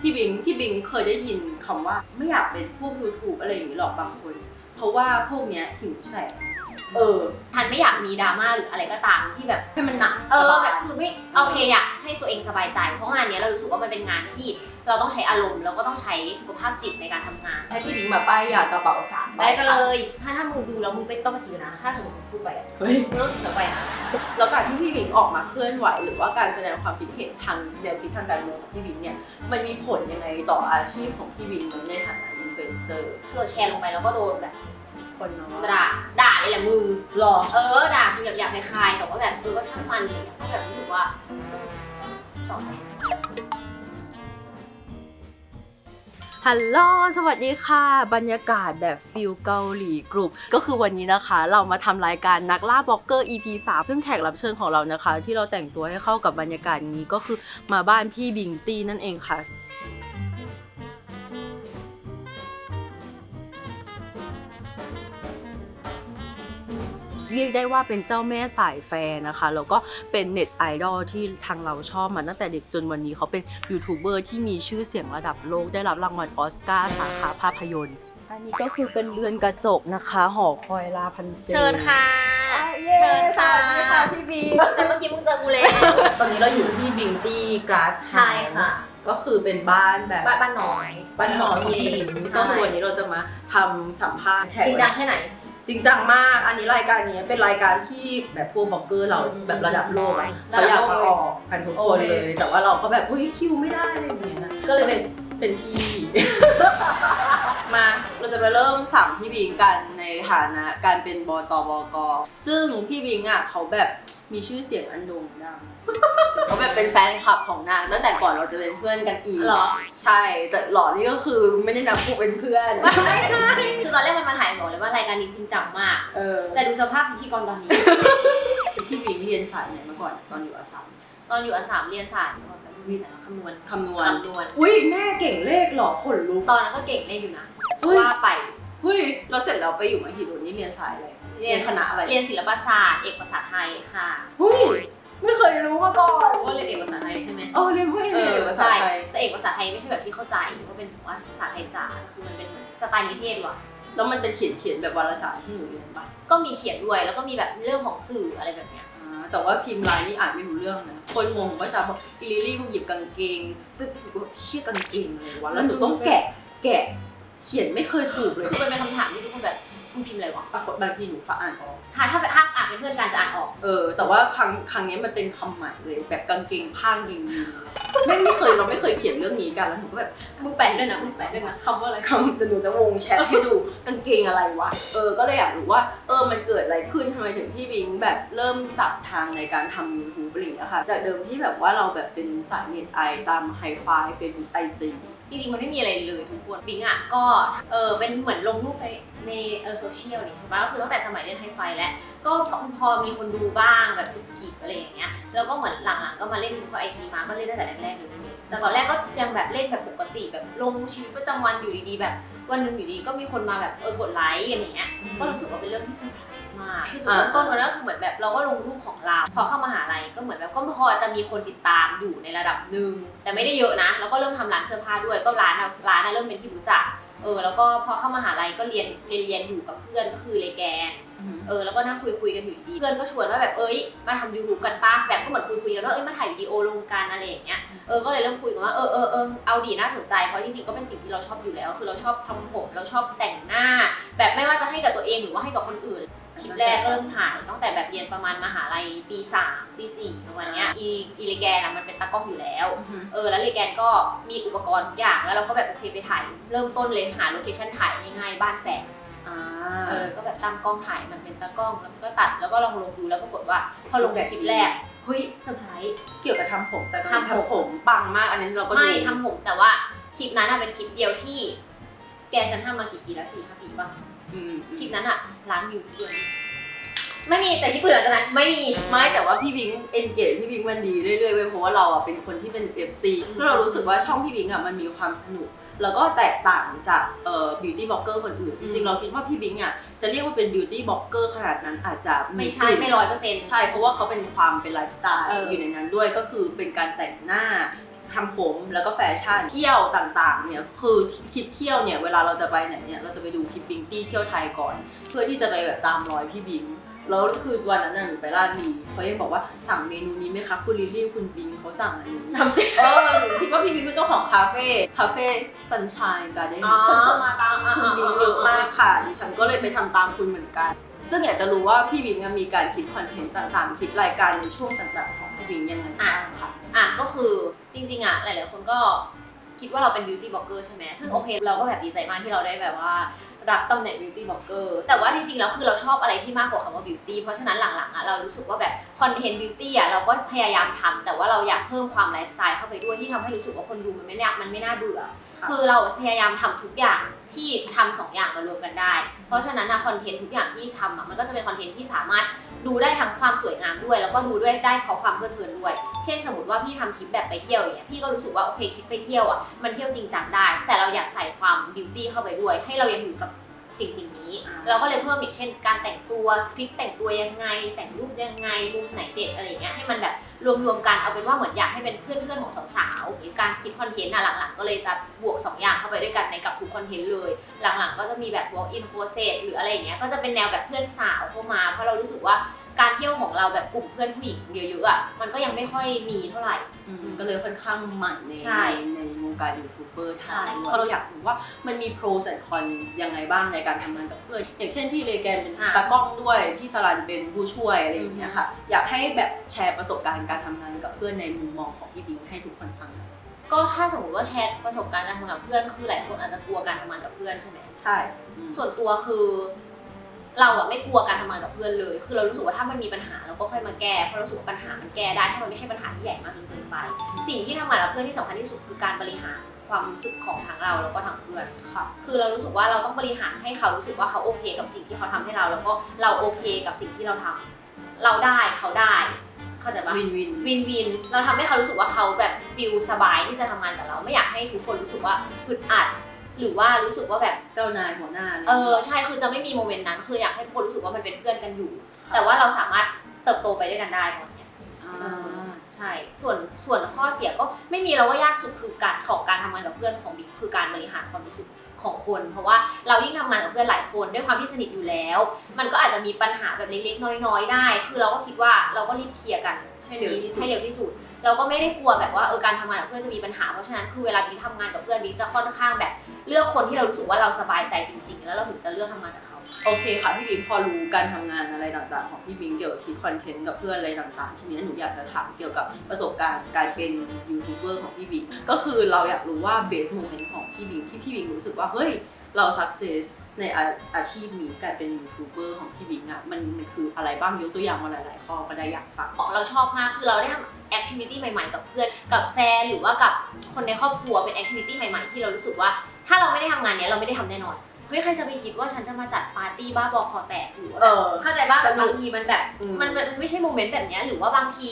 พี่บิงพี่บิงเคยได้ยินคำว่าไม่อยากเป็นพวก YouTube อะไรอย่างนี้หรอกบางคน เพราะว่าพวกเนี้ยหิวแสงเออ ทันไม่อยากมีดราม่าหรืออะไรก็ตามที่แบบ ให้มันหนักเออแบบคือไม่โอเคอยากให้ตัวเองสบายใจ เพราะงานเนี้ยเรารู้สึกว่ามันเป็นงานที่เราต้องใช้อารมณ์แล้วก็ต้องใช้สุขภาพจิตในการทำงานให้พี่บิงมาป้ายยากระเป๋าสามใบได้ไปเลค่ะยถ้าถ้ามึงดูแล้วมึงไม่ต้องไปซื้อนะ ถ้าสมมติมึงพูดไปอะเฮ้ยมึงต้องเสียไปนะแล้วการที่พี่บิงออกมาเคลื่อนไหว หรือว่าการแสดงความคิดเห็นทางแนวคิดทางการเมืองของพี่บิงเนี่ยมันมีผลยังไงต่ออาชีพของพี่บิงในฐานะอินฟลูเอนเซอร์เราแชร์ลงไปแล้วก็โดนแบบ คนเนาะด่าด่าเลยแหละมึงหรอเออด่าคือแบบอยากคลายๆแต่ว่าแบบเออก็ช่างมันเลยอะก็แบบรู้สึกว่าเออต่อไปฮัลโหล สวัสดีค่ะ บรรยากาศแบบฟิลเกาหลีกรุ๊ป ก็คือวันนี้นะคะ เรามาทำรายการนักล่าบล็อกเกอร์ EP 3 ซึ่งแขกรับเชิญของเรานะคะ ที่เราแต่งตัวให้เข้ากับบรรยากาศนี้ก็คือมาบ้านพี่บิงตี้นั่นเองค่ะ เรียกได้ว่าเป็นเจ้าแม่สายแฟร์นะคะ แล้วก็เป็นเน็ตไอดอลที่ทางเราชอบมาตั้งแต่เด็กจนวันนี้เขาเป็นยูทูบเบอร์ที่มีชื่อเสียงระดับโลกได้รับรางวัลออสการ์สาขาภาพยนตร์อันนี้ก็คือเป็นเรือนกระจกนะคะ หอคอยลาพันเซเชิญค่ะเชิเชิญญค่ะค่ะพี่บีแต่เมื่อกี้มึงเจอกูแล้วตอนนี้เราอยู่ที่บิงตี้กราสใช่ค่ะ ก็คือเป็นบ้านแบบบ้านบ้านน้อย บ้านนอนของพี่บิงก็คือวันนี้เราจะมาทำสัมภาษณ์แขกจริงจังแค่ไหน จริงจังมาก อันนี้รายการนี้เป็นรายการที่แบบพวกบล็อกเกอร์เราแบบระดับโลกอะระเขาดับอยากโลกมาออกกันทุกคนเลย แต่ว่าเราก็แบบอุ้ยคิวไม่ได้อะไรอย่างเงี้ยนะก็เลยเป็นเป็นพี่มาเรา จะไปเริ่มสัมพี่บิงกันในฐานะการเป็นบตบก ซึ่งพี่บิงอะเขาแบบมีชื่อเสียงอันโด่งดัง เขาแบบเป็นแฟนคลับของนางตั้งแต่ก่อนเราจะเป็นเพื่อนกันอีกเหรอ ใช่แต่หล่อนี่ก็คือไม่ได้นับกูเป็นเพื่อน ไม่ใช่ คือตอนแรกมันมาถ่ายบอกเลยว่ารายการนี้จริงจังมาก เออ แต่ดูสภาพพิธีกรตอนนี้ พี่บิงเรียนสายไหนมาก่อนตอนอยู่อาสัมตอนอยู่อันสามเรียนศา สตร์แบบวิสาคำนวณคำนวณ คำนวณ อุ้ยแม่เก่งเลขเหรอขนลุก ตอนนั้นก็เก่งเลขอยู่นะเฮ้ย ว่าไปเฮ้ยเราเสร็จแล้วไปอยู่มหิดลนี่เรียนสายอะไรเรียนคณะอะไรเรียนศิลปศาสตร์ เอกภาษาไทยค่ะเฮ้ยไม่เคยรู้มาก่อนว่าเรียนเอกภาษาไทยใช่ไหม เออเรียนเพื่อนเอเรียนอเอกภาษาใช่ไทย แต่เอกภาษาไทยไม่ใช่แบบที่เข้าใจว่าเป็นแบบว่าภาษาไทยจ๋าคือมันเป็นเหมือนสไตล์นิเทศว่ะ แล้วมันเป็นเขียนเขียนแบบวารสารที่หนูเรียนปะก็มีเขียนด้วยแล้วก็มีแบบเรื่องของสื่ออะไรแบบเนี้ยอ่า แต่ว่าพิมพ์ลายนี่อ่านไม่รู้เรื่องนะคนงงว่าชาบอกอีลิลี่กูหยิบกางเกงตึ๊ดกูแบบเชี่ยกางเกงเลยวะแล้วหนูต้องแกะแกะ เขียนไม่เคยถูกเลย คือมันเป็นคำถามที่ทุกคนแบบ งพิมพ์อะไรวะบางคนบางทีหนูฝาอ่านออก ถ้าถ้าแบบถ้าอ่านเป็นเพื่อนกันจะอ่านออก เออ แต่ว่าครั้งครั้งนี้มันเป็นคำใหม่เลยแบบกางเกงผ้างเกงยีนไม่ไม่เคยเราไม่เคยเขียนเรื่องนี้กันแล้วหนูก็แบบมึงแปลด้วยนะมึงแปลด้วยนะคำว่าอะไรคำแต่หนูจะวงแชทให้ดูกางเกงอะไรวะ เออ ก็เลยอยากรู้ว่า เออ มันเกิดอะไรขึ้นทำไมถึงพี่บิงแบบเริ่มจับทางในการทำยูทูบอะไรอย่างเงี้ยค่ะ จากเดิมที่แบบว่าเราแบบเป็นสายเน็ตไอตามไฮไฟเฟซบุ๊กไอจี จริงๆ มันไม่มีอะไรเลยทุกคนบิงอะก็เออเป็นเหมือนลงรูปในในเออโซเชียลนี่ใช่ปะก็คือตั้งแต่สมัยเล่นไฮไฟแล้วก็พอมีคนดูบ้างแบบทุกกีบอะไรอย่างเงี้ยแล้วก็เหมือนหลังๆก็มาเล่นพอไอจีมาก็เล่นตั้งแต่แรกๆเลยแต่ตอนแรกก็ยังแบบเล่นแบบปกติแบบลงชีวิตประจำวันอยู่ดีๆแบบ วันหนึ่งอยู่ดีก็มีคนมาแบบเออกดไลค์อย่างเงี้ยก็รู้สึกว่าเป็นเรื่องที่เซอร์ไพร ส์มากคือจุดเริ่มต้นมันก็คือเหมือนแบบเราก็ลงรูปของเราพอเข้ามหาลัยก็เหมือนแบบก็พอจะมีคนติดตามอยู่ในระดับหนึ่งแต่ไม่ได้เยอะนะ แล้วก็เริ่มทำร้านเสื้อผ้าด้วยก็ร้านอะร้านอะเริ่มเป็นที่รู้จักเออแล้วก็พอเข้ามหาลัยก็เรียนเรียนเรียนอยู่กับเพื่อนก็คือเลแกนเออแล้วก็นั่งคุยคุยกันอยู่ดีๆเพื่อนก็ชวนว่าแบบเอ้ยมาทำยูทูบกันปะแบบก็เหมือนคุยคุยกันว่าเอ้ยมาถ่ายวิดีโอลงกันอะไรอย่างเงี้ยเออก็เลยเริ่มคุยกันว่าเออเออเออเอาดีน่าสนใจเพราะจริงๆก็เป็นสิ่งที่เราชอบอยู่แล้ว คือเราชอบทำผมเราชอบแต่งหน้า แบบไม่ว่าจะให้กับตัวเองหรือว่าให้กับคนอื่น คลิปแรกก็เริ่มถ่ายตั้งแต่แบบเรียนประมาณมหาลัยปี3ปี4ประมาณเนี้ยอีอีเลแกนอะมันเป็นตากล้องอยู่แล้ว เออแล้วเลแกนก็มีอุปกรณ์ทุกอย่างแล้วเราก็แบบโอเคไปถ่ายเริ่มต้นเลยหาโลเคชั่นถ่ายง่ายๆบ้านแฟนอ่าเออก็แบบตั้งกล้องถ่ายมันเป็นตากล้องแล้วก็ตัดแล้วก็ลองลงดูแล้วปรากฏว่าพอลงแบบคลิปแรกเฮ้ยเซอร์ไพรส์เกี่ยวกับทำผมแต่ตอนนี้ทำผมทำผมปังมากอันนี้เราก็ดูไม่ทำผมแต่ว่าคลิปนั้นอะเป็นคลิปเดียวที่ แกฉันทำมากี่ปีแล้วสี่ห้าปีป่ะ อืมคลิปนั้นอะล้านวิวทุกเดือนไม่มีแต่ที่เปลือกจากนั้นไม่มี ไม่แต่ว่าพี่บิงเอนเกจพี่บิงมันดีเรื่อยๆเว้ยเพราะว่าเราอะเป็นคนที่เป็น FC แล้วเรารู้สึกว่าช่องพี่บิงอะมันมีความสนุก แล้วก็แตกต่างจากเอ่อบิวตี้บล็อกเกอร์คนอื่น จริงๆ เราคิดว่าพี่บิงอะจะเรียกว่าเป็นบิวตี้บล็อกเกอร์ขนาดนั้นอาจจะไม่ใช่กลิ่นไม่ร้อยเปอร์เซ็นต์ใช่เพราะว่าเขาเป็นความเป็นไลฟ์สไตล์เอออ อยู่ในนั้นด้วยก็คือเป็นการแต่งหน้า ทำผมแล้วก็แฟชั่นเที่ยวต่างๆเนี่ยคือทริปเที่ยวเนี่ยเวลาเราจะไปไหนเนี่ยเราจะไปดูคลิปบิงตี้เที่ยวไทยก่อน เพื่อที่จะไปแบบตามรอยพี่บิงแล้วคือวันนั้นน่ะหนูไปร้านดีเขายังบอกว่าสั่งเมนูนี้ไหมครับคุณลิลลี่คุณบิงเขาสั่งอันนี้ทำเออหนูคิดว่าพี่บิงคือเจ้าของคาเฟ่คาเฟ่ซันช n ยการ์เด้นอ๋อคนเข้ามาตามคุณบิงเยอะมากค่ะดิฉันก็เลยไปทำตามคุณเหมือนกัน ซึ่งอยากจะรู้ว่าพี่บิงอะมีการคิดคอนเทนต์ต่างๆ คิดรายการในช่วงต่างๆ ของพี่บิงยังไงบ้างคะ อะก็คือจริง ๆ อะ หลาย ๆ คนก็คิดว่าเราเป็นบิวตี้บล็อกเกอร์ใช่ไหมซึ่งโอเคเราก็แบบดีใจมากที่เราได้แบบว่า รับตำแหน่งบิวตี้บล็อกเกอร์แต่ว่าจริง ๆ แล้วคือเราชอบอะไรที่มากกว่าคำว่าบิวตี้เพราะฉะนั้นหลัง ๆ อะเรารู้สึกว่าแบบคอนเทนต์บิวตี้อะเราก็พยายามทำแต่ว่าเราอยากเพิ่มความไลฟ์สไตล์เข้าไปด้วยที่ทำให้รู้สึกว่าคนดูมันไม่น่ามันไม่น่าเบื่อค่ะคือเราพยายามทำทุกอย่าง ที่ทำสองอย่างมารวมกันได้ เพราะฉะนั้นนะคอนเทนต์ทุกอย่างที่ทำอะมันก็จะเป็นคอนเทนต์ที่สามารถดูได้ทั้งความสวยงามด้วย แล้วก็ดูด้วยได้เพราะความเพลิดเพลินด้วย เช่นสมมติว่าพี่ทำคลิปแบบไปเที่ยวอย่างเงี้ยพี่ก็รู้สึกว่าโอเคคลิปไปเที่ยวอะมันเที่ยวจริงจังได้ แต่เราอยากใส่ความบิวตี้เข้าไปด้วย ให้เรายังอยู่กับสิ่งสิ่งนี้ อ่า เราก็เลยเพิ่มอีกเช่น การแต่งตัวคลิปแต่งตัวยังไง แต่งรูปยังไงมุมไหนเด็ดอะไรอย่างเงี้ยให้มันแบบ รวมๆกันเอาเป็นว่าเหมือนอยากให้เป็นเพื่อนๆของสาวๆหรือการคิดคอนเทนต์อะหลังๆ ก็เลยจะบวกสองอย่างเข้าไปด้วยกันในกับทุกคอนเทนต์เลย หลังๆ ก็จะมีแบบ walk in closet หรืออะไรอย่างเงี้ยก็จะเป็นแนวแบบเพื่อนสาวเข้ามาเพราะเรารู้สึกว่าการเที่ยวของเราแบบกลุ่มเพื่อนผู้หญิงเยอะๆอะมันก็ยังไม่ค่อยมีเท่าไหร่อืมก็เลยค่อนข้างใหม่ในใช่ ในในวง การยูทูบเบอร์ไทใช่ยเพราะเราอยากรู้ว่ามันมีโปรแอนคอนยังไงบ้างในการทำงานกับเพื่อนอย่างเช่นพี่เลแกนเป็นอะตากล้องด้วยพี่สลันเป็นผู้ช่วยอะไรอย่างเงี้ยอือฮึค่ะอยากให้แบบแชร์ประสบการณ์การทำงานกับเพื่อนในมุมมองของพี่บิงให้ทุกคนฟังหน่อยก็ถ้าสมมติว่าแชร์ประสบการณ์การทำงานกับเพื่อนคือหลายคนอาจจะกลัวการทำงานกับเพื่อนใช่ไหมใช่อืมส่วนตัวคือ เราอะไม่กลัวการทำงานกับเพื่อนเลย คือเรารู้สึกว่าถ้ามันมีปัญหาเราก็ค่อยมาแก้เพราะเรารู้สึกว่าปัญหามันแก้ได้ถ้ามันไม่ใช่ปัญหาที่ใหญ่มากจนเกินไป สิ่งที่ทำงานกับเพื่อนที่สำคัญที่สุดคือการบริหารความรู้สึกของทั้งเราแล้วก็ทั้งเพื่อน ค่ะ คือเรารู้สึกว่าเราต้องบริหารให้เขารู้สึกว่าเขาโอเคกับสิ่งที่เขาทำให้เรา แล้วก็เราโอเคกับสิ่งที่เราทำเราได้เขาได้เข้าใจปะ วินวิน วินวิน เราทำให้เขารู้สึกว่าเขาแบบฟิลสบายที่จะทำงานกับเรา ไม่อยากให้ทุกคนรู้สึกว่าอึดอัด หรือว่ารู้สึกว่าแบบเจ้านายหัวหน้านี่ย เออใช่คือจะไม่มีโมเมนต์นั้นคืออยากให้ทุกคนรู้สึกว่ามันเป็นเพื่อนกันอยู่แต่ว่าเราสามารถเติบโตไปด้วยกันได้ตอนเนี้ย อ่าใช่ ส่วนส่วนข้อเสียก็ไม่มีเราว่ายากสุดคือการของการทำงานกับเพื่อนของบิ๊กคือการบริหารความรู้สึกของคน เพราะว่าเรายิ่งทำงานกับเพื่อนหลายคนด้วยความที่สนิทอยู่แล้ว มันก็อาจจะมีปัญหาแบบเล็กๆน้อยๆได้ คือเราก็คิดว่าเราก็รีบเคลียร์กันให้เร็วที่สุด ให้เร็วที่สุด เราก็ไม่ได้กลัวแบบว่าเออการทำงานกับเพื่อนจะมีปัญหาเพราะฉะนั้นคือเวลาบิ๊กทำงานกับเพื่อนบิ๊กจะค่อนข้างแบบ เลือกคนที่เรารู้สึกว่าเราสบายใจจริง ๆ แล้วเราถึงจะเลือกทำงานกับเขา โอเคค่ะพี่บิงพอรู้การทำงานอะไรต่างๆ ของพี่บิงเกี่ยวกับคิดคอนเทนต์กับเพื่อนอะไรต่างๆ ทีนี้หนูอยากจะถามเกี่ยวกับประสบการณ์การเป็นยูทูบเบอร์ของพี่บิงก็คือเราอยากรู้ว่าเบสโมเมนต์ของพี่บิงที่พี่บิงรู้สึกว่าเฮ้ยเราสักเซสในอาอาชีพนี้การเป็นยูทูบเบอร์ของพี่บิงอะมันมันคืออะไรบ้างยกตัวอย่างมาหลายๆข้อก็ได้อยากฟัง ของเราชอบมากคือเราได้ทำ แอคทิวิตี้ใหม่ๆ กับเพื่อน กับแฟน หรือว่ากับคนในครอบครัว เป็นแอคทิวิตี้ใหม่ๆ ที่เรารู้สึกว่า ถ้าเราไม่ได้ทำงานเนี้ยเราไม่ได้ทำแน่นอน เฮ้ย ใครจะไปคิดว่าฉันจะมาจัดปาร์ตี้บ้าบอคอแตกหรือว่าเอแบบอเข้าใจว่าสนุกบางทีมันแบบอืมมันมันมันไม่ใช่โมเมนต์แบบเนี้ยหรือว่าบางที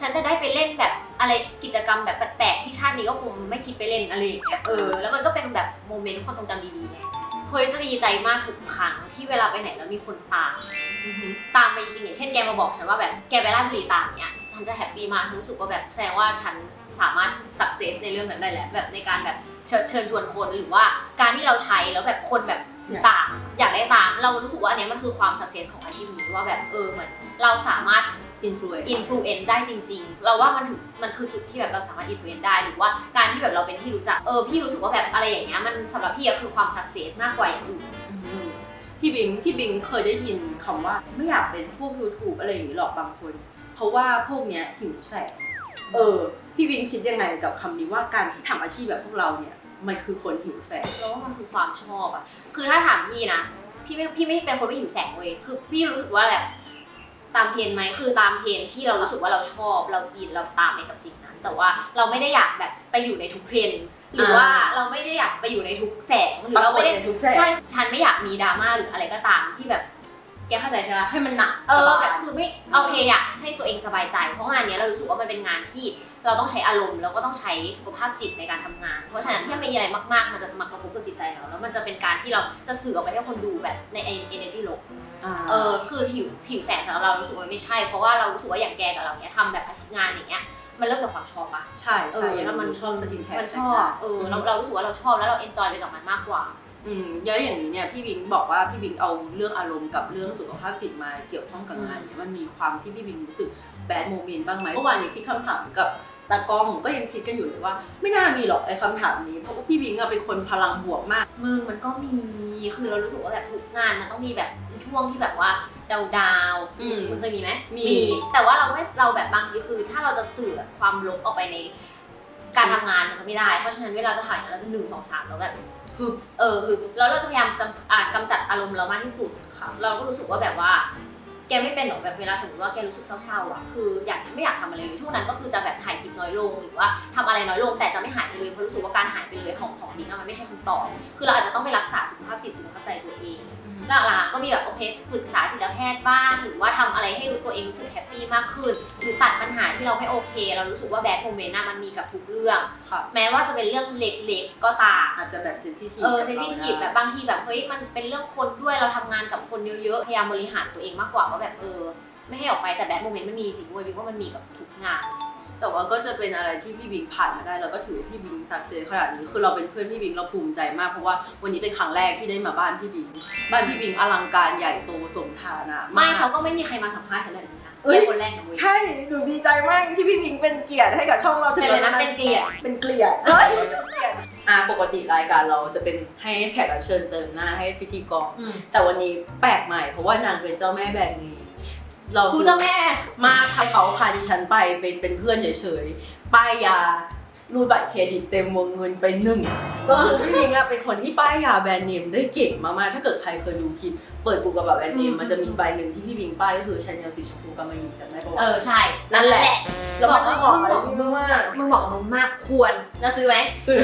ฉันจะได้ไปเล่นแบบอะไรกิจกรรมแบบแปลกๆที่ชาตินี้ก็คงไม่คิดไปเล่นอะไรอย่างเงี้ย เออ แล้วมันก็เป็นแบบโมเมนต์ความทรงจำดีๆไงเฮ้ยจะดีใจมากทุกครั้งที่เวลาไปไหนแล้วมีคนตามอือฮึตามไปจริงๆอย่างเช่นแกมาบอกฉันว่าแบบแกไปราชบุรีตามเนี้ย ฉันจะแฮปปี้มากรู้สึกว่าแบบแสดงว่าฉันสามารถสักเซสในเรื่องนั้นได้แหละแบบในการแบบเชิญเชิญชวนคนหรือว่าการที่เราใช้แล้วแบบคนแบบซื้อตามอยากได้ตามเรารู้สึกว่าอันเนี้ยมันคือความสักเซสของอาชีพนี้ว่าแบบเออเหมือนเราสามารถอินฟลูเอนซ์อินฟลูเอนซ์ได้จริง ๆ เราว่ามันถึงมันคือจุดที่แบบเราสามารถอินฟลูเอนซ์ได้หรือว่าการที่แบบเราเป็นที่รู้จักเออพี่รู้สึกว่าแบบอะไรอย่างเงี้ยมันสำหรับพี่อะคือความสักเซสมากกว่าอย่างอื่นอืมพี่บิงพี่บิงเคยได้ยินคำว่าไม่อยากเป็นพวก YouTube อะไรอย่างนี้หรอกบางคน เพราะว่าพวกเนี้ยหิวแสง เออ พี่บิงคิดยังไงกับคำนี้ว่าการที่ทำอาชีพแบบพวกเราเนี่ย มันคือคนหิวแสง เราว่ามันคือความชอบอะคือถ้าถามพี่นะ พี่ไม่ พี่ไม่เป็นคนไม่หิวแสงเว้ย คือพี่รู้สึกว่าแบบตามเทรนด์ไหม คือตามเทรนด์ที่เรารู้สึกว่าเราชอบ เราอิน เราตามไปกับสิ่งนั้น แต่ว่าเราไม่ได้อยากแบบไปอยู่ในทุกเทรนด์หรือว่าอ่า เราไม่ได้อยากไปอยู่ในทุกแสง หรือเราไม่ได้ปรากฏในทุกแสง ใช่ ฉันไม่อยากมีดราม่าหรืออะไรก็ตามที่แบบ แกเข้าใจใช่ไหมให้มันหนักเออสาแบยบคือไม่โอเคอยากให้ตัวเองสบายใจ เพราะงานเนี้ยเรารู้สึกว่ามันเป็นงานที่เราต้องใช้อารมณ์แล้วก็ต้องใช้สุขภาพจิตในการทำงาน เพราะฉะนั้นถ้ามีอะไรมากๆ มันจะมากระทบกับจิตใจเราแล้วมันจะเป็นการที่เราจะสื่อออกไปให้คนดูแบบใน energy ลบอ่าเออคือหิวหิวแสงสำหรับเรารู้สึกว่ามันไม่ใช่เพราะว่าเรารู้สึกว่าอย่างแกกับเราเนี้ยทำแบบงานอย่างเงี้ยมันเริ่มจากความชอบปะใช่เอใช่อแล้แล้ววมัมันนชอบสกินแคร์มันชอบเออเราเรารู้สึกว่าเราชอบแล้วเราเอนจอยไปกับมันมากกว่า อืมแล้วอย่างนี้เนี่ยพี่บิงบอกว่าพี่บิงเอาเรื่องอารมณ์กับเรื่องสุขภาพจิตมาเกี่ยวข้องกับงานเนี่ยมันมีความที่พี่บิงรู้สึกแบดโมเมนต์บ้างไหมเมื่อวานยังคิดคำถามกับตากล้องก็ยังคิดกันอยู่เลยว่า ไม่น่ามีหรอกไอ้คำถามนี้เพราะว่าพี่บิงอะเป็นคนพลังบวกมาก มึงมันก็มีคือเรารู้สึกว่าแบบทุกงานมันต้องมีแบบช่วงที่แบบว่าดาวดาวๆอืม มึงเคยมีไหมมี แต่ว่าเราไม่เราแบบบางทีคือ ถ้าเราจะสื่อความลบออกไปใน การทำงานมันจะไม่ได้ เพราะฉะนั้นเวลาจะถ่ายเราจะหนึ่งสองสามแล้วแบบ คือเออคือแล้วเราจะพยายามจำอ่ากำจัดอารมณ์เรามากที่สุด ค่ะเราก็รู้สึกว่าแบบว่า แกไม่เป็นหรอกแบบเวลาสมมติว่าแกรู้สึกเศร้าๆอะคืออยากไม่อยากทำอะไรเลยช่วงนั้นก็คือจะแบบถ่ายคลิปน้อยลงหรือว่าทำอะไรน้อยลงแต่จะไม่หายไปเลยเพราะรู้สึกว่าการหายไปเลยของของดิ้งอะมันไม่ใช่คำตอบคือเราอาจจะต้องไปรักษาสุขภาพจิตสุขภาพใจตัวเอง หลังๆก็มีแบบโอเคปรึกษาจิตแพทย์บ้างหรือว่าทำอะไรให้รู้ตัวเองรู้สึกแฮปปี้มากขึ้น หรือตัดปัญหาที่เราไม่โอเค เรารู้สึกว่าแบดโมเมนต์น่ะมันมีกับทุกเรื่องค่ะแม้ว่าจะเป็นเรื่องเล็กๆก็ตามอาจจะแบบเซนซิทีฟเออเซนซิทีฟแบบบางทีแบบเฮ้ยมันเป็นเรื่องคนด้วยเราทำงานกับคนเยอะๆพยายามบริหารตัวเองมากกว่าว่าแบบเออ ไม่ให้ออกไปแต่แบดโมเมนต์มันมีจริงเว้ยวิวว่ามันมีกับทุกงาน แต่ว่าก็จะเป็นอะไรที่พี่บิงผ่านมาได้แล้วก็ถือว่าพี่บิงสักเซสขนาดนี้คือเราเป็นเพื่อนพี่บิงเราภูมิใจมากเพราะว่าวันนี้เป็นครั้งแรกที่ได้มาบ้านพี่บิงบ้านพี่บิงอลังการใหญ่โตสมฐานะไม่ก เขาก็ไม่มีใครมาสัมภาษณ์ฉันแบบนี้นะเอ้ย เป็นคนแรกนะเว้ยใช่ หนูดีใจมากที่พี่พิงเป็นเกียรติให้กับช่องเราถึงเป็นอะไรเรานะจะเป็นเกลียดเป็นเกลียดเฮ้ยเป็นเกลียดอ่าปกติรายการเราจะเป็นให้แขกรับเชิญเติมหน้าให้พิธีกร อืมแต่วันนี้แปลกใหม่เพราะว่านางเป็นเจ้าแม่แบรนด์นี้ เรากูเจ้าแม่ มาให้เขาพาดิฉันไปเป็นเป็นเพื่อนเฉยๆ ป้ายยา รูดบัตรเครดิตเต็มวงเงินไปหนึ่งก็คือพี่พิงอะเป็นคนที่ป้ายยาแบรนด์เนมได้เก่งมากๆถ้าเกิดใครเคยดูคลิปเปิดกูกระบะแบรนด์เนมอืมมันจะมีใบหนึ่งที่พี่พิงป้ายก็คือชาแนลสีชมพูกำมะหยี่จำได้ปะวะเออใช่นั่นแหละแล้วมันบอกเหมาะว่ากับพี่มากมึงบอกกับมึงมากควรจะซื้อไหมซื้อ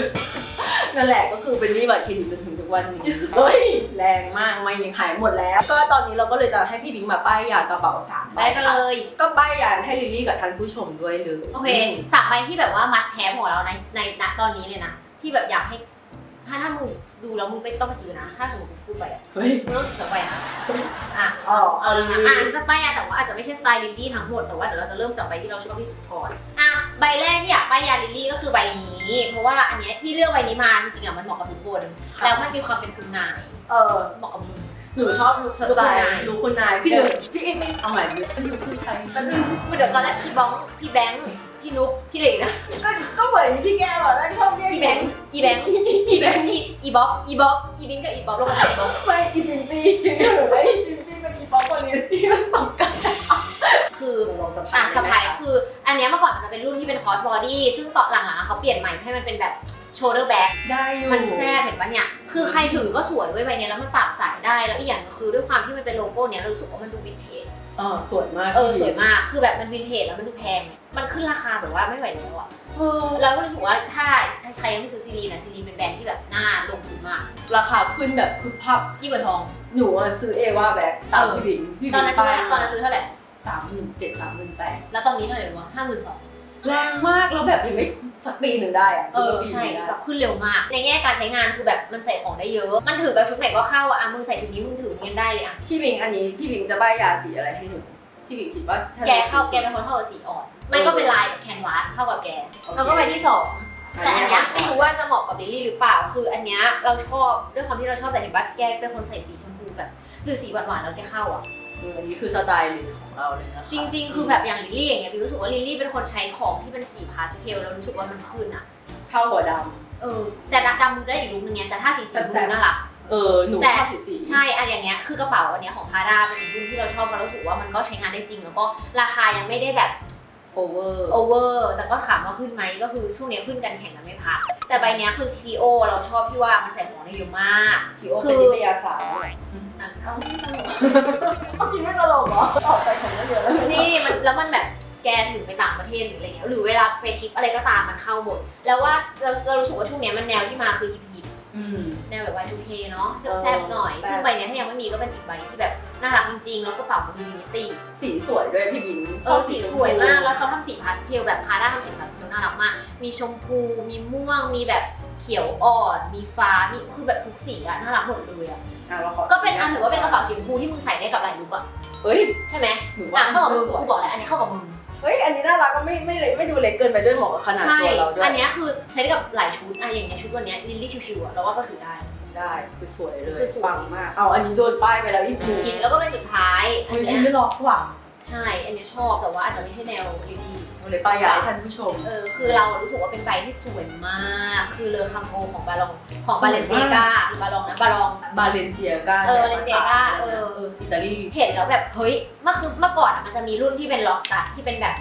นั่นแหละก็คือเป็นหนี้บัตรเครดิตจนถึงทุกวันนี้เฮ้ยแรงมากไม่ยังหายหมดแล้ว ก็ตอนนี้เราก็เลยจะให้พี่บิงมาป้ายยากระเป๋าสามใบได้ไปเลย ก็ป้ายยาให้ลิลลี่กับท่านผู้ชมด้วยเลย โอเคสามใบที่แบบว่า must have ของเราในในณตอนนี้เลยนะที่แบบอยากให้ถ้าถ้ามึงดูแล้วมึงไม่ต้องไปซื้อนะ ถ้าสมมติกูพูดไปอะเฮ้ย มึงต้องซื้อสไปนะอะอ๋อเอาเลยนะอะสไปอะแต่ว่าอาจจะไม่ใช่สไตล์ลิลลี่ทั้งหมดแต่ว่าเดี๋ยวเราจะเริ่มจากใบที่เราชอบที่สุดก่อนอะใบแรกที่อยากป้ายยาลิลลี่ก็คือใบนี้ เพราะว่าอันเนี้ยที่เลือกใบนี้มาจริงๆอะมันเหมาะกับทุกคนแล้วมันมีความเป็นคุณนายเออเหมาะกับมึงหนูชอบสไตล์ลูลูกกคุคุณณนานายยพี่หนูพี่เอ็มไม่เอาใหม่ดิพี่หนูคือใครมันเดี๋ยวตอนแรกพี่บ้องพี่แบงค์ พี่นุ๊กพี่เหล็กนะก็ก็เหมือนพี่แก้วอะแล้วชอบเรียกอีแบงค์อีแบงค์อีแบงค์อีอีบ๊อบอีบ๊อบอีบิงกับอีบ๊อบลงมาใส่บ๊อบไม่อีปินปีหรือว่าอีปินปีเป็นอีป๊อปคนนี้ที่ผสมกันคือลองสะพาอะยสะพายคือ อันเนี้ยเมื่อก่อนมันจะเป็นรุ่นที่เป็นคอสบอดี้ซึ่งต่อหลังๆอะเขาเปลี่ยนใหม่ให้มันเป็นแบบโชเดอร์แบ็คได้อยู่มันแซ่บเห็นปะเนี่ย คือใครถือก็สวยด้วยใบเนี้ยแล้วมันปรับสายได้ แล้วอีกอย่างคือด้วยความที่มันเป็นโลโก้เนี้ยเรารู้สึกว่ามันดูวินเทจเออสวยมาก เออสวยมาก คือแบบมันวินเทจแล้วมันดูแพงไง มันขึ้นราคาแบบว่าไม่ไหวแล้วอะเออเราก็รู้สึกว่าถ้าใครยังไม่ซื้อซีรีส์นะซีรีส์เป็นแบรนด์ที่แบบน่าลงทุนมาก ราคาขึ้นแบบคือพับยิ่งกว่าทอง หนูอะซื้อเอว่าแบบตามพี่บิงพี่ตบิอนงนั้นซื้ป้าอยตอนนั้นซื้อเท่าไหร่สามหมื่นเจ็ดสามหมื่นแปดแล้วตอนนี้เท่าไหร่วะห้าหมื่นสองแรงมากแล้วแบบยังไม่สักปีหนึ่งได้อะเอซื้อปีหใช่นึ่งได้ แบบขึ้นเร็วมาก ในแง่การใช้งานคือแบบมันใส่ของได้เยอะ มันถือกับชุดไหนก็เข้าอะอะมึงใส่ถุงนี้มึงถือเงินได้เลยอะพี่บิงอันนี้พี่บิงจะป้ายยาสีอะไรให้หนูพี่บิงคิดว่าถ้แกเข้าแกเป็นคนเข้ากับสีอ่อน ไม่ก็เป็นลายแบบแคนวาสเข้ากับแกโอเคแล้วก็ไปที่สองแต่อันเนี้ยไม่รู้ว่าจะเหมาะกับลิลลี่หรือเปล่า คืออันเนี้ยเราชอบด้วยความที่เราชอบแต่เห็นว่าแกเป็นคนใส่สีชมพูแบบ หรือสีหวานๆแล้วแกเข้าอะเอออันนี้คือสไตล์ลิสต์ของเราเลยนะคะจริง ๆ คือแบบอย่างลิลลี่อย่างเงี้ยพี่รู้สึกว่าลิลลี่เป็นคนใช้ของที่เป็นสีพาสเทลแล้วรู้สึกว่ามันขึ้นอะเข้าหัวดเออ แต่ดำมึงจะได้อีกลุคนึงไงแต่ถ้าสีสีแซ่มูบๆน่ารักำเออหนูแต่ชอบสีสีใช่อันอย่างเงี้ยคือกระเป๋าอันเนี้ยของพาด้าเป็นรุ่นที่เราชอบเพราะเรารู้สึกว่ามันก็ใช้งานได้จริงแล้วก็ราคายังไม่ได้แบบ โอเวอร์โอเวอร์แต่ก็ถามว่าขึ้นไหมก็คือช่วงเนี้ยขึ้นกันแข่งกันไม่พัก แต่ใบเนี้ยคือคีโอเราชอบที่ว่ามันใส่ของได้เยอะมากพี่โอคืเป็นอนิตยสารด้วยนั่นเอ้าไม่ตลกเขาคิดไม่ตลกเหรอออกใจของเยอะแล้วนี่มันแล้วมันแบบแกถึงไปต่างประเทศหรืออะไรเงี้ยหรือเวลาไปทริปอะไรก็ตามมันเข้าหมด แล้วว่าเราเรารู้สึกว่าช่วงเนี้ยมันแนวที่มาคือฮิปฮิป อืม แนวแบบ Y2K เนาะแซ่บๆหน่อยแซ่บซึ่งใบเนี้ยถ้ายังไม่มีก็เป็นอีกใบที่แบบน่ารักจริงๆ แล้วกระเป๋ามันมีมิติ สีสวยด้วยพี่บินเออสีสวยมาก แล้วเขาทำสีพาสเทลแบบพาด้าทำสีพาสเทลน่ารักมาก มีชมพู มีม่วง มีแบบเขียวอ่อน มีฟ้า มีคือแบบทุกสีอะน่ารักหมดเลยอะอะเราขอก็เป็นอันถือว่าเป็นกระเป๋าสีชมพูที่มึงใส่ได้กับหลายลุคอะเฮ้ย ใช่ไหมหนูว่าอะเข้ากับมึงสวยกูบอกแล้วอันนี้เข้ากับมึง เฮ้ยอันนี้น่ารักก็ไม่ไม่เล็กไม่ดูเล็กเกินไปด้วยเหมาะกับขนาดใช่ ตัวเราด้วยอันเนี้ยคือใช้ได้กับหลายชุดอะอย่างเงี้ยชุดวันเนี้ยลิลลี่ชิวๆอะเราว่าก็ถือได้ ได้คือสวยเลยคือสวย ปังมากเอาอันนี้โดนป้ายไปแล้วอีกหนึ่งอีกแล้วก็เป็นสุดท้ายอัเฮ้นยอัเนี้นยนี้ล็อกว่ะ ใช่ อันเนี้ยชอบแต่ว่าอาจจะไม่ใช่แนวลิลลี่เอาเลยป้ายยาให้ท่านผู้ชม เออคือเรารู้สึกว่าเป็นใบที่สวยมาก คือเลอคังโกของบาลองของสวยบามากเลนเซียกาหรือบาลองนะบาลอง บาเลนเซียกาเออ Balenciaga เออ อิตาลี เห็นแล้วแบบเฮ้ยเมื่อคือเมื่อก่อนอะมันจะมีรุ่นที่เป็นล็อกสตาร์ที่เป็นแบบ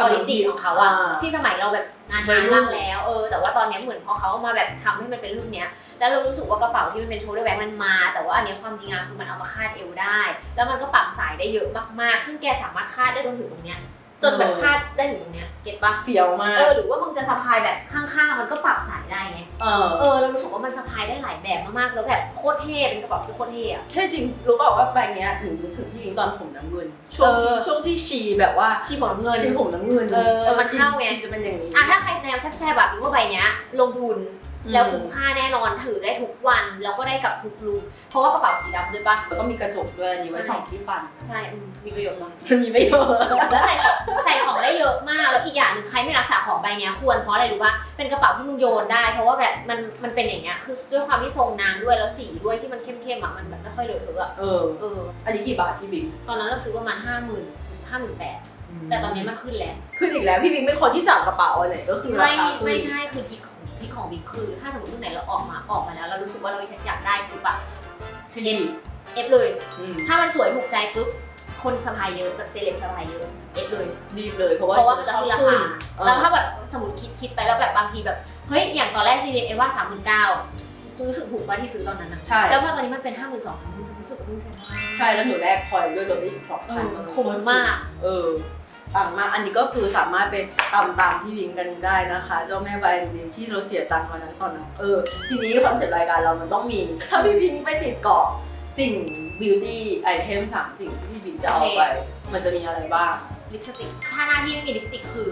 ออริจิของเขาอะอ่าที่สมัยเราแบบนานวัยรุ่ๆมานกแล้วเออแต่ว่าตอนเนี้ยเหมือนพอเขาเอามาแบบทำให้มันเป็นรุ่นเนี้ยแล้วเรารู้สึกว่ากระเป๋าที่มันเป็นโชว์ด้วยแบ็คมันมา แต่ว่าอันเนี้ยความจริงอะคือมันเอามาคาดเอวได้ แล้วมันก็ปรับสายได้เยอะมากๆ ซึ่งแกสามารถคาดได้จนถึงตรงเนี้ย จนแบบคาดได้ถึงตรงเนี้ยเก็ตปะเฟี้ยวมาก เออหรือว่ามึงจะสะพายแบบข้างๆมันก็ปรับสายได้ไงเออ เออเรารู้สึกว่ามันสะพายได้หลายแบบมากๆแล้วแบบโคตรเท่เป็นกระเป๋าที่โคตรเท่อะ แค่จริงรู้เปล่าว่าใบเนี้ยหนูนึกถึงพี่ลิงตอนผมน้ำเงิน ช่วงที่เออ ช่วงที่ชีแบบว่าชีผมน้ำเงิน ชีผมน้ำเงินเออมันเข้าไง ชีจะเป็นอย่างนี้ อะถ้าใครแนวแซ่บๆแบบนี้ว่าใบเนี้ยลงทุนอืม แล้วคุ้มค่าแน่นอนถือได้ทุกวันแล้วก็ได้กับทุกลุคเพราะว่ากระเป๋าสีดำด้วยปะแล้วก็มีกระจกด้วยอันนี้ไว้ใช่ส่องที่ฟัน ใช่อืมมีประโยชน์มากมันมีไม่เยอะ แล้วใส่ของใส่ของได้เยอะมาก แล้วอีกอย่างหนึ่งใครไม่รักษาของใบเนี้ยควรเพราะอะไรรู้ปะเป็นกระเป๋าที่มึงโยนได้ เพราะว่าแบบมันมันเป็นอย่างเงี้ย คือด้วยความที่ทรงนางด้วยแล้วสีด้วยที่มันเข้มๆอะมันแบบไม่ค่อยเลอะเทอะอะเออ เออ อันนี้กี่บาทพี่บิ๊กตอนนั้นเราซื้อประมาณห้าหมื่นห้าหมื่นแปดแต่ตอนนี้มันขึ้นแล้ว ขึ้นอีกแล้วพี่บิ๊กเป็นคนที่จับกระเป๋าอะไรก็คือราไม่คาขึ้นไม่ใช่คือ ทิกของทิกของบิ๊กคือ ถ้าสมมติรุ่นไหนเราออกมาออกมาแล้ว เรารู้สึกว่าเราอยากได้ปุ๊บอะให้ดีเอฟเลย อืมถ้ามันสวยถูกใจปุ๊บคนสะพายเยอะแบบเซเลบสะพายเยอะเอฟเลยดีเลยเพราะว่าเพราะว่ามันจะขึ้นราคา เออแล้วถ้าแบบสมมติคิดคิดไปแล้วแบบบางทีแบบเฮ้ยอย่างตอนแรกซีเรียนเอว่าสามหมื่นเก้ารู้สึกถูกป่ะที่ซื้อตอนนั้นนะใช่แล้วพอตอนนี้มันเป็นห้าหมื่นสองรู้สึกว่าเพิ่งเซ็นใช่แล้วหนูแรกพลอยด้วยลดไปอีกสองเอพันอคุ้มมาก เออ ปังมากอันนี้ก็คือสามารถไปตามตามพี่วิงกันได้นะคะ เจ้าแม่ใบนินที่เราเสียตังค์วันนั้นตอนนั้นเออทีนี้คอนเซ็ปต์รายการเรามันต้องมี ถ้าพี่วิงไปติดเกาะสิ่งบิวตี้ไอเทมสามสิ่งที่พี่วิงจะเอาไป มันจะมีอะไรบ้างลิปสติก ถ้าหน้าที่ไม่มีลิปสติกคือ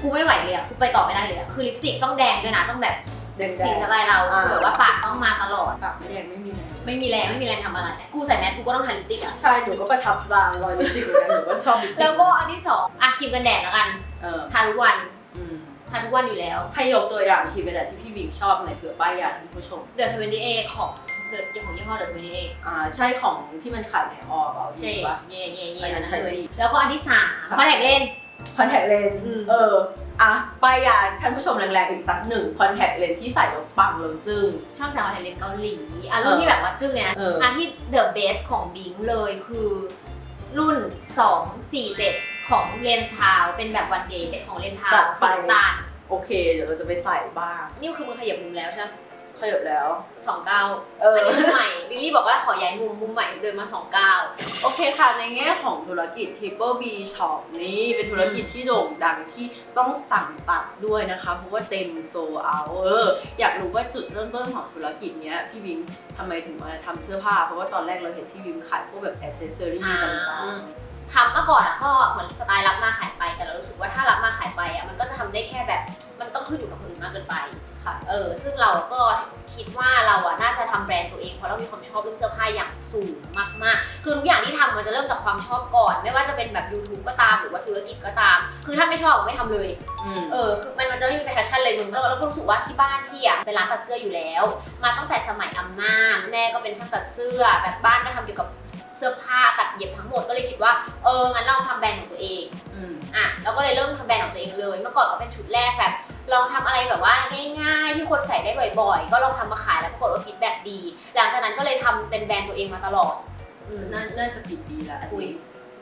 กูไม่ไหวเลยอะกูไปต่อไม่ได้เลยอะคือลิปสติกต้องแดงด้วยนะต้องแบบ แดงสีสไตล์เราอ่าคือแบบว่าปากต้องมาตลอด ปากไม่แดงไม่มีอะไรไม่มีแรงไม่มีแรงทำอะไรอะกูใส่แมสกูก็ต้องทาลิปสติกอะใช่หนูก็ประทับรางรอยลิปสติกเหมือนกันหนูก็ชอบลิปสติกแล้วก็อันที่สองอะครีมกันแดดแล้วกันเออทาทุกวันอืมทาทุกวันอยู่แล้ว ให้ยกตัวอย่างครีมกระดาษที่พี่วิงชอบในอยเผื่อป้ายยาท่านผู้ชม เดอะทเวนตี้เอของเดอะของยี่ห้อเดอะทเวนตี้เออ่าใช่ของที่มันขายในออเปล่าใช่ใช่ปะ เย่เย่เย่อันนั้นใช้เลยดีแล้วก็อันที่สามคอนแทคเลนส์คอนแทคเลนส์อืม เออ อะป้ายยาท่านผู้ชมแรงๆอีกสักหนึ่งคอนแทคเลนส์ที่ใส่แล้วปังเลยจึ้ง ชอบใส่คอนแทคเลนส์เกาหลีอะรุ่นที่แบบว่าจึ้งเนี่ยนะเอออันที่เดอะเบสของบิงเลยคือรุ่น 247 ของเลนส์ทาวเป็นแบบวันเดย์เป็นของเลนส์ทาวจัดไป สีน้ำตาลโอเค เดี๋ยวเราจะไปใส่บ้าง นี่คือมึงขยับมุมแล้วใช่ไหม ขยับแล้ว สองเก้าเอออันนี้มุมใหม่ลิลลี่บอกว่าขอย้ายมุมมุมใหม่เดินมาสองเก้า โอเคค่ะ ในแง่ของธุรกิจ Triple B Shop นี้เป็นธุรกิจที่โด่งดังที่ต้องสั่งตัดด้วยนะคะ เพราะว่าเต็มโซเอาเอออยากรู้ว่าจุดเริ่มต้นของธุรกิจเนี้ยพี่วิงทำไมถึงมาทำเสื้อผ้า เพราะว่าตอนแรกเราเห็นพี่วิงขายพวกแบบอ c เซสซอรี่ต่างๆ ทำเมื่อก่อนอะก็เหมือนสไตล์รับมาขายไปแต่เรารู้สึกว่าถ้ารับมาขายไปอะมันก็จะทำได้แค่แบบ มันต้องขึ้นอยู่กับคนอื่นมากเกินไปค่ะเออซึ่งเราก็คิดว่าเราอะน่าจะทำแบรนด์ตัวเองเพราะเรามีความชอบเรื่องเสื้อผ้าอย่างสูงมากๆ คือทุกอย่างที่ทำมันจะเริ่มจากความชอบก่อน ไม่ว่าจะเป็นแบบ YouTube ก็ตามหรือว่าธุรกิจก็ตาม คือถ้าไม่ชอบไม่ทำเลยอืมเออคือมันมันจะไม่มีแพชชั่นเลยมึงแล้วเราก็รู้สึกว่าที่บ้านพี่อะเป็นร้านตัดเสื้ออยู่แล้ว มาตั้งแต่สมัยอำนาจแม่ก็เป็นช่างตัดเสื้อแบบบ้านก็ทำเกี่ยวกับเสื้อผ้าตัดเย็บทั้งหมดก็เลยคิดว่าเอองั้นลองทำแบรนด์ของตัวเองอืมอะเราก็เลยเริ่มทำแบรนด์ของตัวเองเลย เมื่อก่อนก็เป็นชุดแรกแบบ ลองทำอะไรแบบว่าง่ายๆ ที่คนใส่ได้บ่อย ๆ ก็ลองทำมาขายแล้วปรากฏว่าฟีดแบ็กดี หลังจากนั้นก็เลยทำเป็นแบรนด์ตัวเองมาตลอดอืม น่าน่าจะกี่ปีแล้วนนี้คุย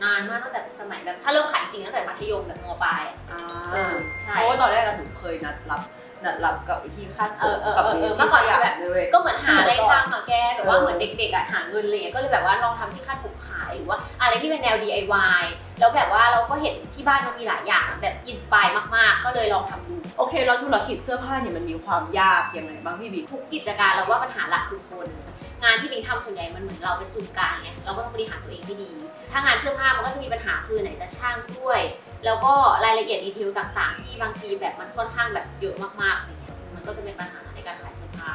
นานมากตั้งแต่สมัยแบบถ้าเริ่มขายจริงตั้งแต่มัธยมแบบมปลายอะอ่าเออใช่ เพราะว่าตอนแรกอะหนูเคยนัดรับ นัดรับกับไอ้ที่ค่าเอตัวอเออกับเออเบเออสเมื่ที่อก่สอนยามแบบเลยก็เหมือนหาอะไรสมัยก่อนทำอะแกแบบว่าเออเหมือนเด็กๆอะหาเงินอะไรเลยก็เลยแบบว่าลองทำที่คาดผมขายหรือว่าอะไรที่เป็นแนว DIY แล้วแบบว่าเราก็เห็นที่บ้านมันมีหลายอย่างแบบอินสปายมากๆ ก็เลยลองทำดู โอเค แล้วธุรกิจเสื้อผ้าเนี่ยมันมีความยากยังไงบ้างพี่บิ๊กทุกกิจการเราว่าปัญหาหลักคือคน งานที่บิงทำส่วนใหญ่มันเหมือนเราเป็นศูนย์กลางไงเราก็ต้องบริหารตัวเองให้ดี ถ้างานเสื้อผ้ามันก็จะมีปัญหาคือไหนจะช่างด้วย แล้วก็รายละเอียดดีเทลต่างๆ ที่บางทีแบบมันค่อนข้างแบบเยอะมากๆอะไรเงี้ยมันก็จะเป็นปัญหาในการขายสื้อผ้า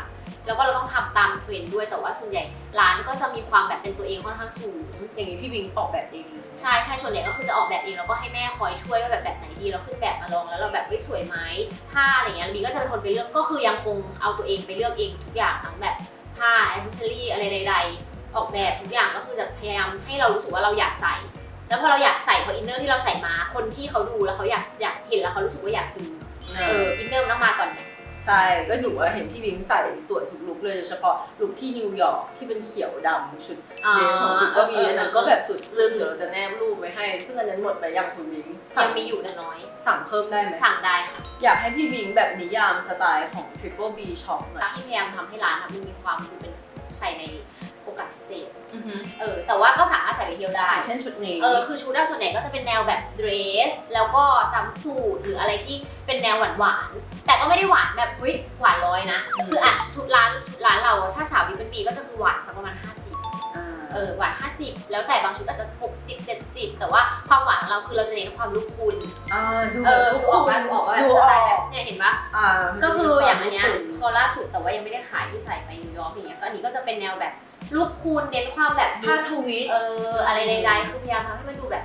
แล้วก็เราต้องทำตามเทรนด์ด้วยแต่ว่าส่วนใหญ่ร้านก็จะมีความแบบเป็นตัวเองค่อนข้างสูง อย่างนี้พี่บิงออกแบบเองใช่ใช่ส่วนใหญ่ก็คือจะออกแบบเองแล้วก็ให้แม่คอยช่วยว่าแบบแบบไหนดีเราขึ้นแบบมาลองแล้วเราแบบเฮ้ยสวยไหมผ้าอะไรเงี้ยบีก็จะเป็นคนไปเลือกก็คือยังคงเอาตัวเองไปเลือกเองทุกอย่างทั้งแบบผ้าอ c เซ s ซอรี่อะไรใด ๆ ออกแบบทุกอย่างก็คือจะพยายามให้เรารู้สึกว่าเราอยากใส่ แล้วพอเราอยากใส่พออินเนอร์ที่เราใส่มา คนที่เขาดูแล้วเขาอยากอยากเห็นแล้วเขารู้สึกว่าอยากซื้อเอออินเนอร์มันต้องมาก่อนเนี่ยใช่ก็หนูว่าเห็นพี่บิงใส่สวยทุกลุคเลยโดยเฉพาะลุคที่นิวยอร์กที่เป็นเขียวดำชุดเดรสของคุณก็มีอันนั้นก็แบบสุดซึ่งเดี๋ยวเราจะแนบรูปไว้ให้ ซึ่งอันนั้นหมดไปยังคุณบิงยังมีอยู่แต่น้อย สั่งเพิ่มได้ไหมสั่งได้ค่ะ อยากให้พี่บิงแบบนิยามสไตล์ของ Triple B Shop หน่อยที่พยายามทำให้ร้านอะมันมีความคือเป็นใส่ใน โอกาสพิเศษอือฮึเออแต่ว่าก็สามารถใส่ไปเที่ยวได้เช่นชุดนี้ เออคือชุดอะส่วนใหญ่ก็จะเป็นแนวแบบเดรส แล้วก็จำสูทหรืออะไรที่เป็นแนวหวานหวานๆแต่ก็ไม่ได้หวานแบบเฮ้ยหวานร้อยนะ อืม คืออะชุดร้านชุดร้านเราถ้าสาววิปเป็นปีก็จะคือหวานสักประมาณ 50 อ่า เออหวาน 50 แล้วแต่บางชุดอาจจะ 60 70 แต่ว่าความหวานของเราคือเราจะเน้นความลูกคุณอ่าดูเออดูออกมาดูออกว่าแบบสไตล์แบบเนี่ยเห็นปะอ่าก็คืออย่างอันเนี้ยมัจะมีพอล่าสุดแต่ว่ายังไม่ได้ขายที่ใส่ไปนิวยอร์กอย่างเงี้ยก็อันนี้ก็จะเป็นแนวแบบ ลูกคุณเน้นความแบบผ้าทวีตเอออะไรใดๆคือพยายามทำให้มันดูแบบ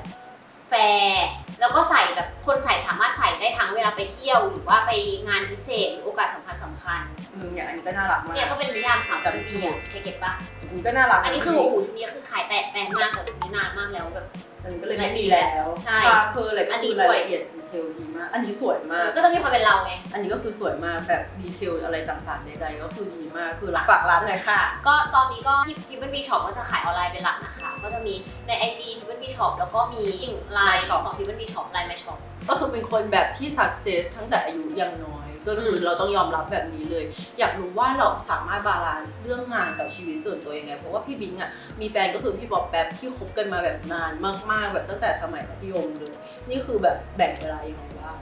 แฟร์แล้วก็ใส่แบบคนใส่สามารถใส่ได้ทั้งเวลาไปเที่ยวหรือว่าไปงานพิเศษหรือโอกาสสำคัญสำคัญอืมอย่างอันนี้ก็น่ารักมากเนี่ยก็เป็นนิยามสาวจำจำสูปีตรอะเคยเก็ตปะอันนี้ก็น่ารักอันนี้คือโอ้โหชุดนี้คือขายแตกแตนมากแต่ชุดนี้นานมากแล้วแบบอันนี้ก็เลยไม่มีแล้วใช่ผ้าเพอร์อะไรก็อันนี้คือด้วยรายละเอียดดี เทลดีมาก อันนี้สวยมาก ก็จะมีความเป็นเราไง อันนี้ก็คือสวยมากแบบดีเทลอะไรต่างๆใดๆก็คือดีมากคือฝากร้านหน่อยค่ะ ก็ตอนนี้ก็ที่ทิปเปิลบีช็อปก็จะขายออนไลน์เป็นหลักนะคะ ก็จะมีใน IG ทิปเปิลบีช็อปแล้วก็มีไลน์ของทิปเปิลบีช็อปไลน์แมชช็อปก็คือเป็นคนแบบที่ success ตั้งแต่อายุยังน้อย ก็คือเราต้องยอมรับแบบนี้เลย อยากรู้ว่าเราสามารถบาลานซ์เรื่องงานกับชีวิตส่วนตัวยังไง เพราะว่าพี่บิงอะมีแฟนก็คือพี่บอบแป๊บที่คบกันมาแบบนานมากๆ แบบตั้งแต่สมัยมัธยมเลย นี่คือแบบแบ่งเวลายังไงบ้าง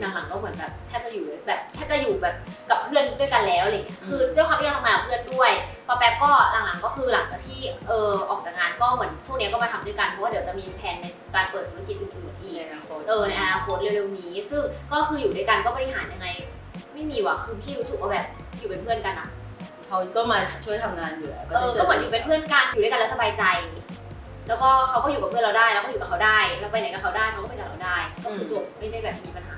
หลังๆก็เหมือนแบบแทบจะอยู่เลยแบบแทบจะอยู่แบบกับเพื่อนด้วยกันแล้วอะไรเงี้ยอืมคือด้วยความที่เราทำงานกับเพื่อนด้วยพอแป๊บก็หลังๆก็คือหลังจากที่เออออกจากงานก็เหมือนช่วงเนี้ยก็มาทำด้วยกันเพราะว่าเดี๋ยวจะมีแผนในการเปิดธุรกิจอื่นๆอีกในอนาคตเออในอนาคตเร็วๆนี้ ซึ่งก็คืออยู่ด้วยกันก็บริหารยังไง ไม่มีว่ะคือพี่รู้สึกว่าแบบอยู่เป็นเพื่อนกันอะเขาก็มาช่วยทำงานอยู่แล้วเออก็เหมือนอยู่เป็นเพื่อนกันอยู่ด้วยกันแล้วสบายใจ แล้วก็เขาก็อยู่กับเพื่อนเราได้เราก็อยู่กับเขาได้ เราไปไหนกับเขาได้เขาก็ไปกับเราได้ ก็คือจบไม่ได้แบบมีปัญหาอ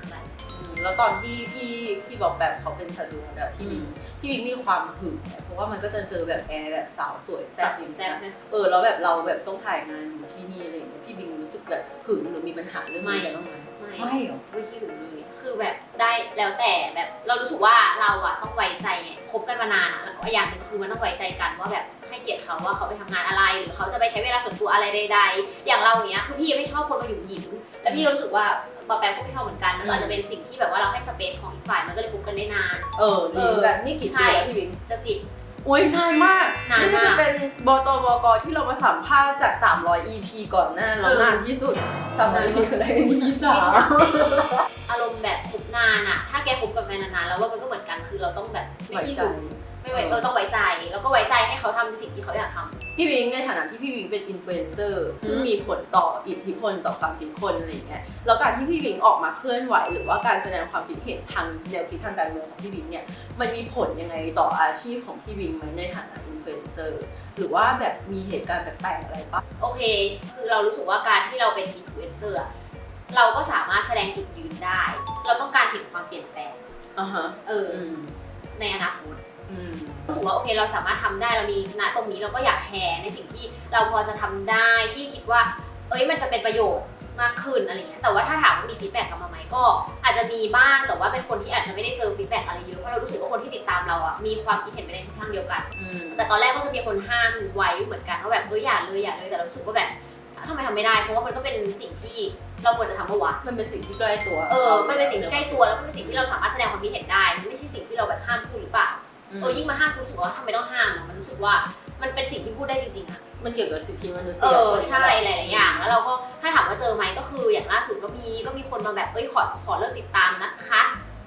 ะไรอืม แล้วตอนที่พี่พี่บอกแบบเขาเป็นสะดวกอะพี่บิงพี่บิงมีความหึงไหมเพราะว่ามันก็จะเจอแบบแอร์แบบสาวสวยแซ่แซ่บบจริงแซ่บๆนะเออแล้วแบบเราแบบต้องถ่ายงานอยู่ที่นี่อะไรอย่างเงี้ยพี่บิงรู้สึกแบบหึงหรือมีปัญหาเรื่องนี้กันบ้างไหมไม่ไม่หรอไม่คิดถึงเลยคือแบบได้แล้วแต่แบบเรารู้สึกว่าเราอะต้องไว้ใจไงคบกันมานานอะแล้วก็อย่างหนึ่งคือมันต้องไว้ใจกันว่าแบบ ให้เกียรติเขาว่าเขาไปทำงานอะไร หรือเขาจะไปใช้เวลาส่วนตัวอะไรใด ๆ อย่างเราเนี้ยคือพี่ยังไม่ชอบคนมาหยุ่มหยิมแล้วพี่ก็รู้สึกว่าปอแปมก็ไม่ชอบเหมือนกันมันก็อาจจะเป็นสิ่งที่แบบว่าเราให้สเปซของอีกฝ่ายมันก็เลยคบกันได้นาน เออดีเหมือนกันนี่กี่ใช่ปีแล้วพี่บิงจะสิบอุ้ยนานมากนานมากนี่จะเป็นบตบกที่เรามาสัมภาษณ์จาก 300 EP ก่อนหน้าเราเออนานที่สุด300 EP อะไร EP สามอารมณ์แบบคบนานอะถ้าแกคบกับแฟนนานๆแล้วว่ามันก็เหมือนกันคือเราต้องแบบไม่ไว้ที่ใจสุด ไม่ไว้เออต้องไว้ใจ แล้วก็ไว้ใจให้เขาทำในสิ่งที่เขาอยากทำ พี่บิงในฐานะที่พี่บิงเป็นอินฟลูเอนเซอร์ซึ่งมีผลต่ออิทธิพลต่อความคิดคนอะไรอย่างเงี้ยแล้วการที่พี่บิงออกมาเคลื่อนไหว หรือว่าการแสดงความคิดเห็นทางแนวคิดทางการเมืองของพี่บิงเนี่ยมันมีผลยังไงต่ออาชีพของพี่บิงไหมในฐานะอินฟลูเอนเซอร์หรือว่าแบบมีเหตุการณ์แปลกๆอะไรปะโอเค คือเรารู้สึกว่าการที่เราเป็นอินฟลูเอนเซอร์อะเราก็สามารถแสดงจุดยืนได้ เราต้องการเห็นความเปลี่ยนแปลง อ่าฮะเอออืมในอนาคตอืม รู้สึกว่าโอเคเราสามารถทำได้เรามีณตรงนี้เราก็อยากแชร์ในสิ่งที่เราพอจะทำได้ที่คิดว่า เอ้ยมันจะเป็นประโยชน์มากขึ้นอะไรเงี้ยแต่ว่าถ้าถามว่ามีฟีดแบ็กกลับมาไหมก็ อาจจะมีบ้างแต่ว่าเป็นคนที่อาจจะไม่ได้เจอฟีดแบ็กอะไรเยอะเพราะเรารู้สึกว่าคนที่ติดตามเราอะมีความคิดเห็นไปในทิศทางเดียวกันอืมแต่ตอนแรกก็จะมีคนห้ามไว้เหมือนกันว่าแบบเอออย่าเลยอย่าเลยแต่เรารู้สึกว่าแบบทำไมทำไม่ได้เพราะว่ามันก็เป็นสิ่งที่เราควรจะทำเมื่อวะมันเป็นสิ่งที่ใกล้ตัวเออมันเป็นสิ่งที่ใกล้ตัวแล้วมันเป็นสิ่งที่เราสามารถแสดงความคิดเห็นได้มันไม่ใช่สิ่งที่เราแบบห้ามพูดหรือเปล่าม เออยิ่งมาห้ามคุณรู้สึกว่าทำไมต้องห้ามอะมันรู้สึกว่ามันเป็นสิ่งที่พูดได้จริงๆอะมันเกี่ยวกับสิทธิมนุษเอยชอนใช่หลายๆอย่าง แล้วเราก็ถ้าถามว่าเจอไหมก็คืออย่างล่าสุดก็มีก็มีคนมาแบบเอ้ยขอขอเลิกติดตามนะคะ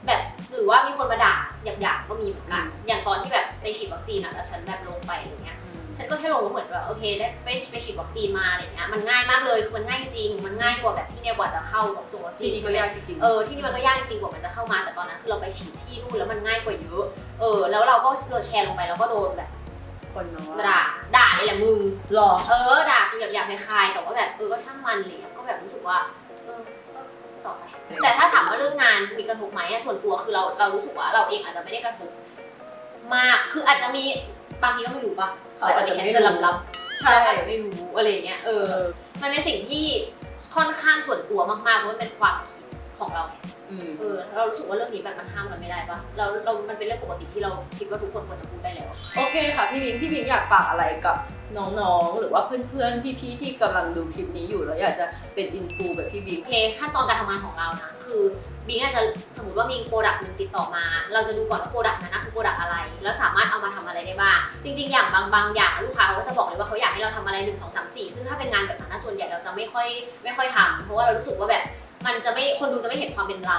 แบบหรือว่ามีคนมาด่าหยาบๆก็มีเหมือนกันอย่างตอนที่แบบไปฉีดวัคซีนอะแล้วฉันแบบลงไปอะไรเงี้ยอืม ฉันก็แค่ลงว่าเหมือนแบบโอเคได้ไปไปฉีดวัคซีนมาอะไรเงี้ยมันง่ายมากเลยคือมันง่ายจริง มันง่ายกว่าแบบที่เนี่ยกว่าจะเข้าวัคซีนวัคซีที่นนี่ก็ยากจริงๆเออที่นี่มันก็ยากจริงกว่ามันจะเข้ามาแต่ตอนนั้นคือเราไปฉีดที่นู่นแล้วมันง่ายกว่าเยอะเออแล้วเราก็โดนแชร์ลงไปแล้วก็โดนแบบคนเนาะด่าด่านี่แหละมึงหรอเออด่าคือแบบอยากคลายๆแต่ว่าแบบเออก็ช่างมันเลยก็แบบรู้สึกว่าเออก็ต่อไปแต่ถ้าถามว่าเรื่องงานมีกระทบไหมอะส่วนตัวคือเราเรารู้สึกว่าเราเองอาจจะไม่ได้กระทบมากคืออาจจะมี บางทีก็ไม่รู้ปะเขาอาจจะมีแคนเซิลลับๆใช่เราอาจจะไม่รู้อะไรอย่างเงี้ยเออ มันเป็นสิ่งที่ค่อนข้างส่วนตัวมากๆเพราะมันเป็นความคิดของเราไงอืมเออเรารู้สึกว่าเรื่องนี้แบบมันห้ามกันไม่ได้ปะเราเรา มันเป็นเรื่องปกติที่เราคิดว่าทุกคนควรจะพูดได้แล้ว โอเคค่ะพี่บิงพี่บิงอยากฝากอะไรกับน้องๆ หรือว่าเพื่อนๆ พี่ๆ ที่กำลังดูคลิปนี้อยู่แล้วอยากจะเป็นอินฟูแบบพี่บิงโอเคขั้นตอนการทำงานของเรานะคือ บิงอาจจะสมมติว่ามีโปรดักต์หนึ่งติดต่อมา เราจะดูก่อนว่าโปรดักต์นั้นนะคือโปรดักต์อะไร แล้วสามารถเอามาทำอะไรได้บ้าง จริง ๆ อย่างบางบางอย่างลูกค้าเขาก็จะบอกเลยว่าเขาอยากให้เราทำอะไรหนึ่งสองสามสี่ซึ่งถ้าเป็นงานแบบนั้นนะส่วนใหญ่เราจะไม่ค่อยไม่ค่อยทำเพราะว่าเรารู้สึกว่าแบบมันจะไม่คนดูจะไม่เห็นความเป็นเรา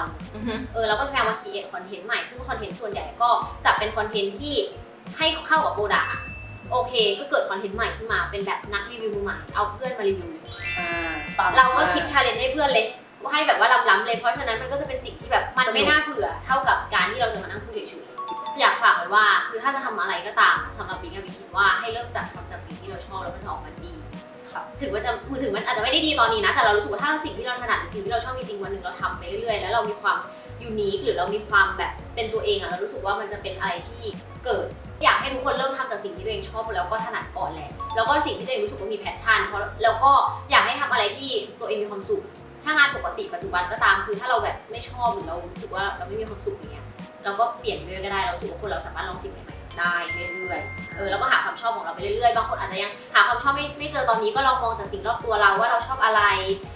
เออเราก็จะพยายามมาคีเอทคอนเทนต์ใหม่ ซึ่งคอนเทนต์ส่วนใหญ่ก็จะเป็นคอนเทนต์ที่ให้เข้ากับโปรดักต์โอเค ก็เกิดคอนเทนต์ใหม่ขึ้นมาเป็นแบบนักรีวิวมือใหม่ เอาเพื่อนมารีวิวเลยอ่าปังเราก็มคิดชาเลนจ์ให้เพื่อนเลยว่า ให้แบบว่าล้ำๆเลย เพราะฉะนั้นมันก็จะเป็นสิ่งที่แบบมันสนุกไม่น่าเบื่อเท่ากับการที่เราจะมานั่งคุยเฉยๆอยากฝากไว้ว่าคือถ้าจะทำอะไรก็ตามสำหรับบิ๊กอะบิ๊กคิดว่าให้เริ่มจากทำจากสิ่งที่เราชอบแล้วมันจะออกมาดีค่ะถึงว่าจะถึงมันอาจจะไม่ได้ดีตอนนี้นะ แต่เรารู้สึกว่าถ้าเราสิ่งที่เราถนัดหรือสิ่งที่เราชอบจริงๆวันหนึ่งเราทำไปเรื่อยๆ แล้วเรามีความยูนิคหรือเรามีความแบบเป็นตัวเองอะเรารู้สึกว่ามันจะเป็นอะไรที่เกิด อยากให้ทุกคนเริ่มทำจากสิ่งที่ตัวเองชอบแล้วก็ถนัดก่อนแหละแล้วก็สิ่งที่ตัวเองรู้สึกว่ามีแพชชั่นเพราะแล้วก็อยากให้ทำอะไรที่ตัวเองมีความสุข ถ้างานปกติปัจจุบันก็ตามคือถ้าเราแบบไม่ชอบหรือเรารู้สึกว่าเราไม่มีความสุขอย่างเงี้ยเราก็เปลี่ยนเรื่อยก็ได้เรารู้สึกว่าคนเราสามารถลองสิ่งใหม่ ได้เรื่อยๆ เออแล้วก็หาความชอบของเราไปเรื่อยๆ บางคนอาจจะยังหาความชอบไม่ไม่เจอตอนนี้ก็ลองมองจากสิ่งรอบตัวเราว่าเราชอบอะไร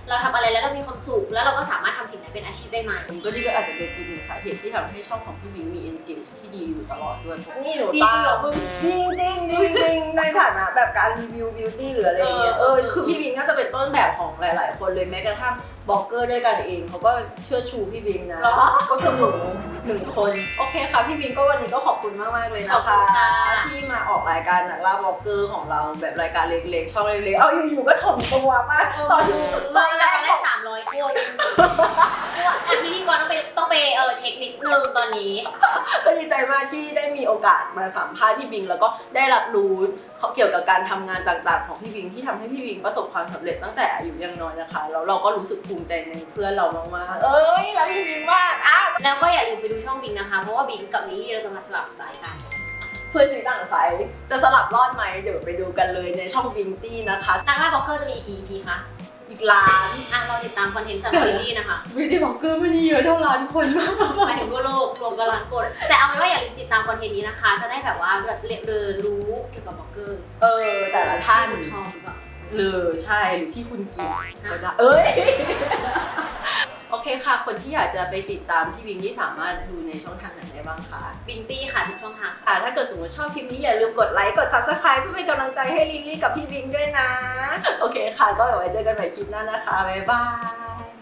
เราทำอะไรแล้วเรามีความสุขแล้วเราก็สามารถทำสิ่งนั้นเป็นอาชีพได้ไหมผมก็นี่ก็อาจจะเป็นอีกหนึ่งสาเหตุที่ทำให้ช่องของพี่บิงมี engage ที่ดีอยู่ตลอดด้วยนี่หนูดีตาจริงเหรอมมึงจริงจริงจริงจริงในฐานะแบบการรีวิวบิวตี้หรืออะไรอย่างเงี้ยเออคือพี่บิงก็จะเป็นต้นแบบของหลาย ๆ คนเลยแม้กระทั่งบล็อกเกอร์ด้วยกันเองเขาก็เชื่อชูพี่บิงนะเหรอก็คือหนู หนึ่งคน โอเคค่ะพี่บิงก็วันนี้ก็ขอบคุณมากๆเลยขอบนะคุคะ ณค่ะ ที่มาออกรายการนักล่าบล็อกเกอร์ของเราแบบรายการเล็กๆ ช่องเล็กๆ เอาอยู่ๆก็ถ่อมตัวมากตอนตอนแรตกอนแรกสามร้อยคนอะพิธีกรต้องไปต้องไปเออเช็คนิดนึงตอนนี้ ก็ดีใจมากที่ได้มีโอกาสมาสัมภาษณ์พี่บิง แล้วก็ได้รับรู้เกี่ยวกับการทำงานต่างๆ ของพี่บิงที่ทำให้พี่บิงประสบความสำเร็จตั้งแต่อายุยังน้อยนะคะแล้วเราก็รู้สึกภูมิใจในเพื่อนเรามากๆเอ้ยรักพี่บินมากอะ แล้วก็อย่าลืมไปดูช่องบิงนะคะ เพราะว่าบิงกับลิลลี่เราจะมาสลับสไตล์กันเพื่อนสีต่างสายจะสลับรอดไหมเดี๋ยวไปดูกันเลยในช่องบิงตี้นะคะนักล่าบล็อกเกอร์จะมีอีกกี่ EP คะอีกล้านอะเราติดตามคอนเทนต์จากลิลลี่นะคะบิวตี้บล็อกเกอร์ไม่ได้เยอะเท่าล้านคนมากหมายถึงทั่วโลกรวมกันล้านคน แต่เอาเป็นว่าอย่าลืมติดตามคอนเทนต์นี้นะคะ จะได้แบบว่าเรียนรู้เกี่ยวกับบล็อกเกอร์เออแต่ละท่านที่คุณชอบหรือเปล่า เลยใช่หรือที่คุณกินก็ได้เอ้ย โอเคค่ะ คนที่อยากจะไปติดตามพี่บิงที่สามารถดูในช่องทางไหนได้บ้างคะบินตี้ค่ะทุกช่องทางค่ะอ่าถ้าเกิดสมมติชอบคลิปนี้อย่าลืมกดไลค์ กด subscribe เพื่อเป็นกำลังใจให้ลิลลี่กับพี่บิงด้วยนะ โอเคค่ะ ก็เดี๋ยวไว้เจอกันใหม่คลิปหน้านะคะ บ๊ายบาย